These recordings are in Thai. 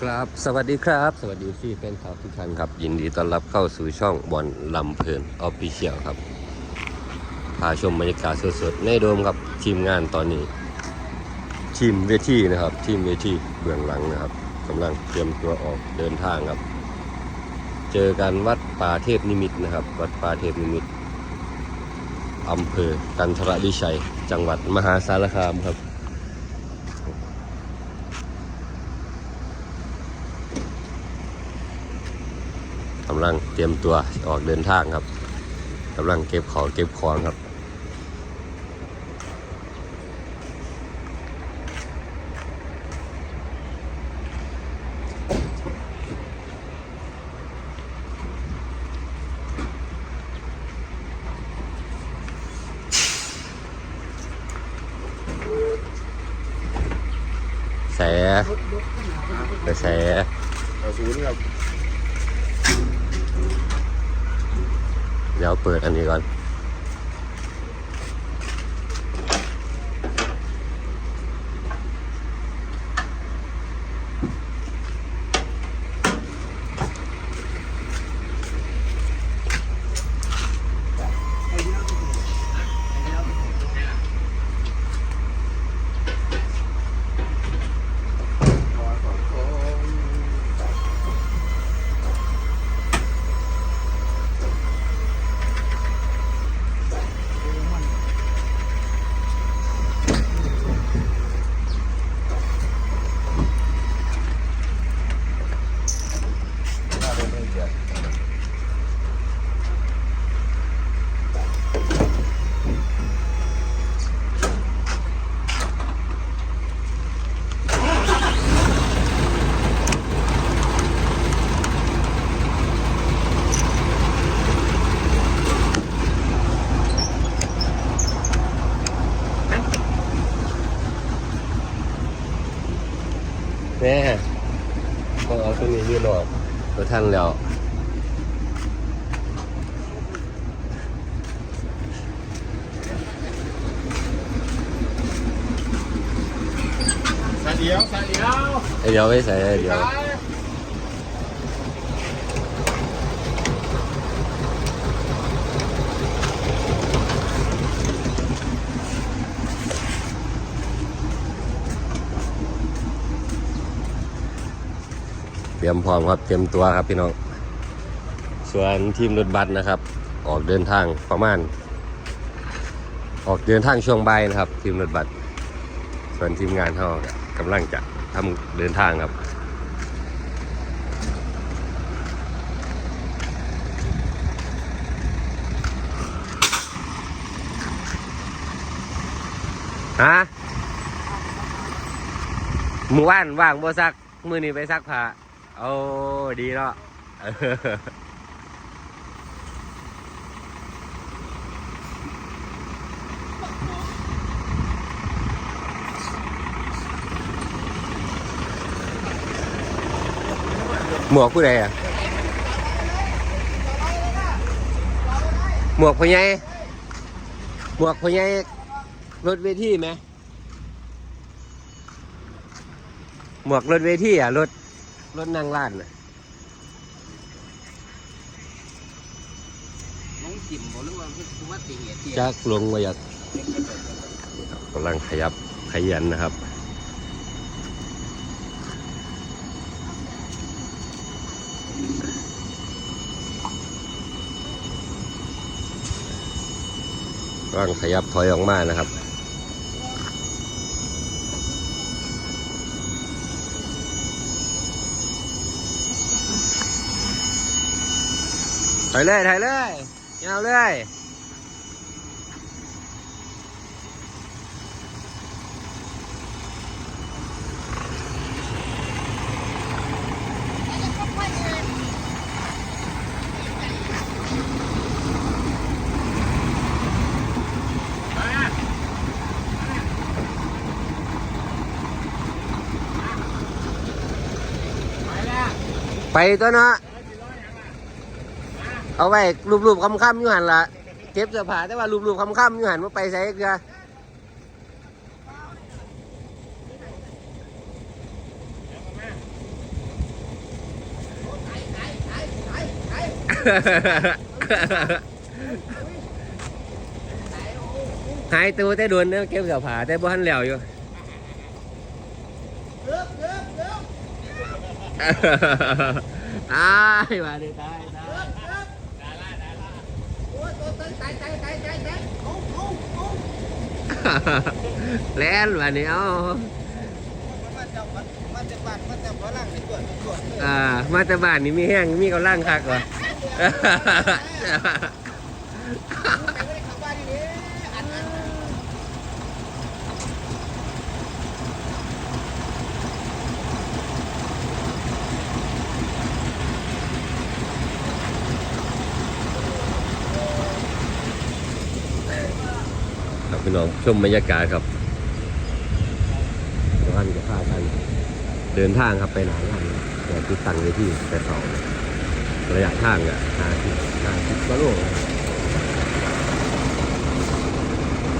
ครับ สวัสดีครับ สวัสดีพี่แฟนคลับทุกท่านครับ ยินดีต้อนรับเข้าสู่ช่องบอลลำเพลินออฟฟิเชียลครับ พาชมบรรยากาศสดๆ ในโดมครับทีมงานตอนนี้ ทีมเวทีนะครับ ทีมเวทีเบื้องหลังนะครับกำลังเตรียมตัวออกเดินทางครับ เจอกันวัดป่าเทพนิมิตนะครับ วัดป่าเทพนิมิตอำเภอกันทรวิชัย จังหวัดมหาสารคามครับำลังเตรียมตัวออกเดินทางครับกำลังเก็บของเก็บของครับแสไปแสศูนย์ครับ เดี๋ยวเปิดอันนี้ก่อน แม่ต้องเอาตัวนี้ยืนออกตัวท่านแล้วสายเดียวสายเดียวไอเดี๋ยวไม่ใส่ไอเดี๋ยว เตรียมพร้อมครับเตรียมตัวครับพี่น้อง ส่วนทีมรถบัสนะครับ ออกเดินทางประมาณ ออกเดินทางช่วงบ่ายนะครับ ทีมรถบัสส่วนทีมงานเขากำลังจะทำเดินทางครับฮะมือว่านว่างบ่ซัก มือนี้ไปซักผ้า โอ้ดีเนาะหมวกผู้ใดอะ หมวกพ่อใหญ่หมวกพ่อใหญ่รถเวทีไหม หมวกรถเวทีอะ รถ รถนั่งร้านน่ะน้องจิ๋มบอกเรื่องว่าคือว่าติเหตุที่จักลงมาอยากกำลังขยับขยันนะครับ กำลังขยับถอยออกมานะครับ ถอยเลยถอยเลยยาวเลยไปตัวเนาะ เอาไว้รูปๆค่ำๆอยู่หันละเก็บเสื้อผ้าแต่ว่ารูปๆค่ำๆอยู่หันว่าไปใส่เกลือหายตัวแต่โดนเนี่ยเก็บเสื้อผ้าแต่บ่หันหล้วอยู่อ้ายมาดิตายตาย แล่นมานี่เอาอ่า มาแต่บ้านนี่มีแห้งมีกำลังคักวะครับ พี่น้องชมบรรยากาศครับท่านจะพากันเดินทางครับไปไหนกันแต่ที่ตั้งไว้ที่แต่เสาระยะทางอะห้าสิบห้าสิบกิโลครับ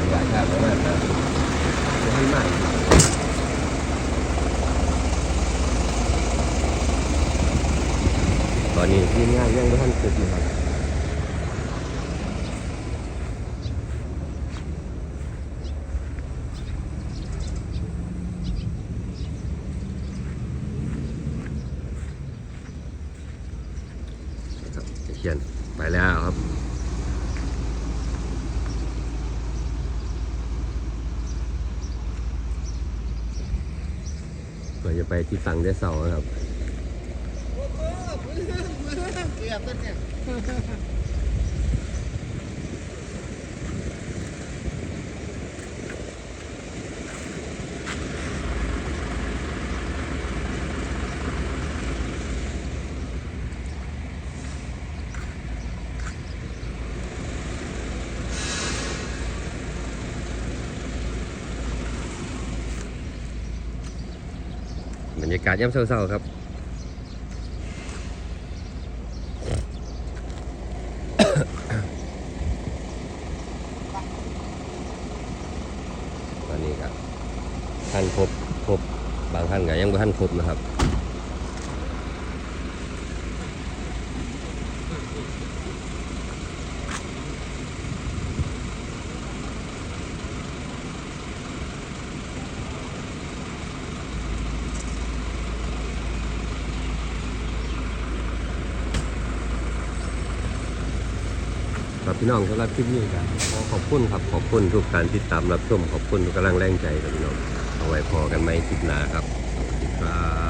ระยะทางประมาณห้าสิบไม่มากตอนนี้ทีมงานยังไม่ทันเสร็จนะครับ ครับ เขียนไปแล้วครับเราจะไปที่ตังได้เสาครับเกือบต้นเนี่ย รยากาศย่ำเศร้าๆครับตอนนี้ครับท่านครบครบบางท่านก็ยังไม่ท่านครบนะครับ ครับพี่น้องสำหรับคลิปนี้ครับขอขอบคุณครับขอบคุณทุกการติดตามรับชมขอบคุณทุกกำลังแรงใจครับพี่น้องเอาไว้พอกันไหมคลิปหน้าครับครับ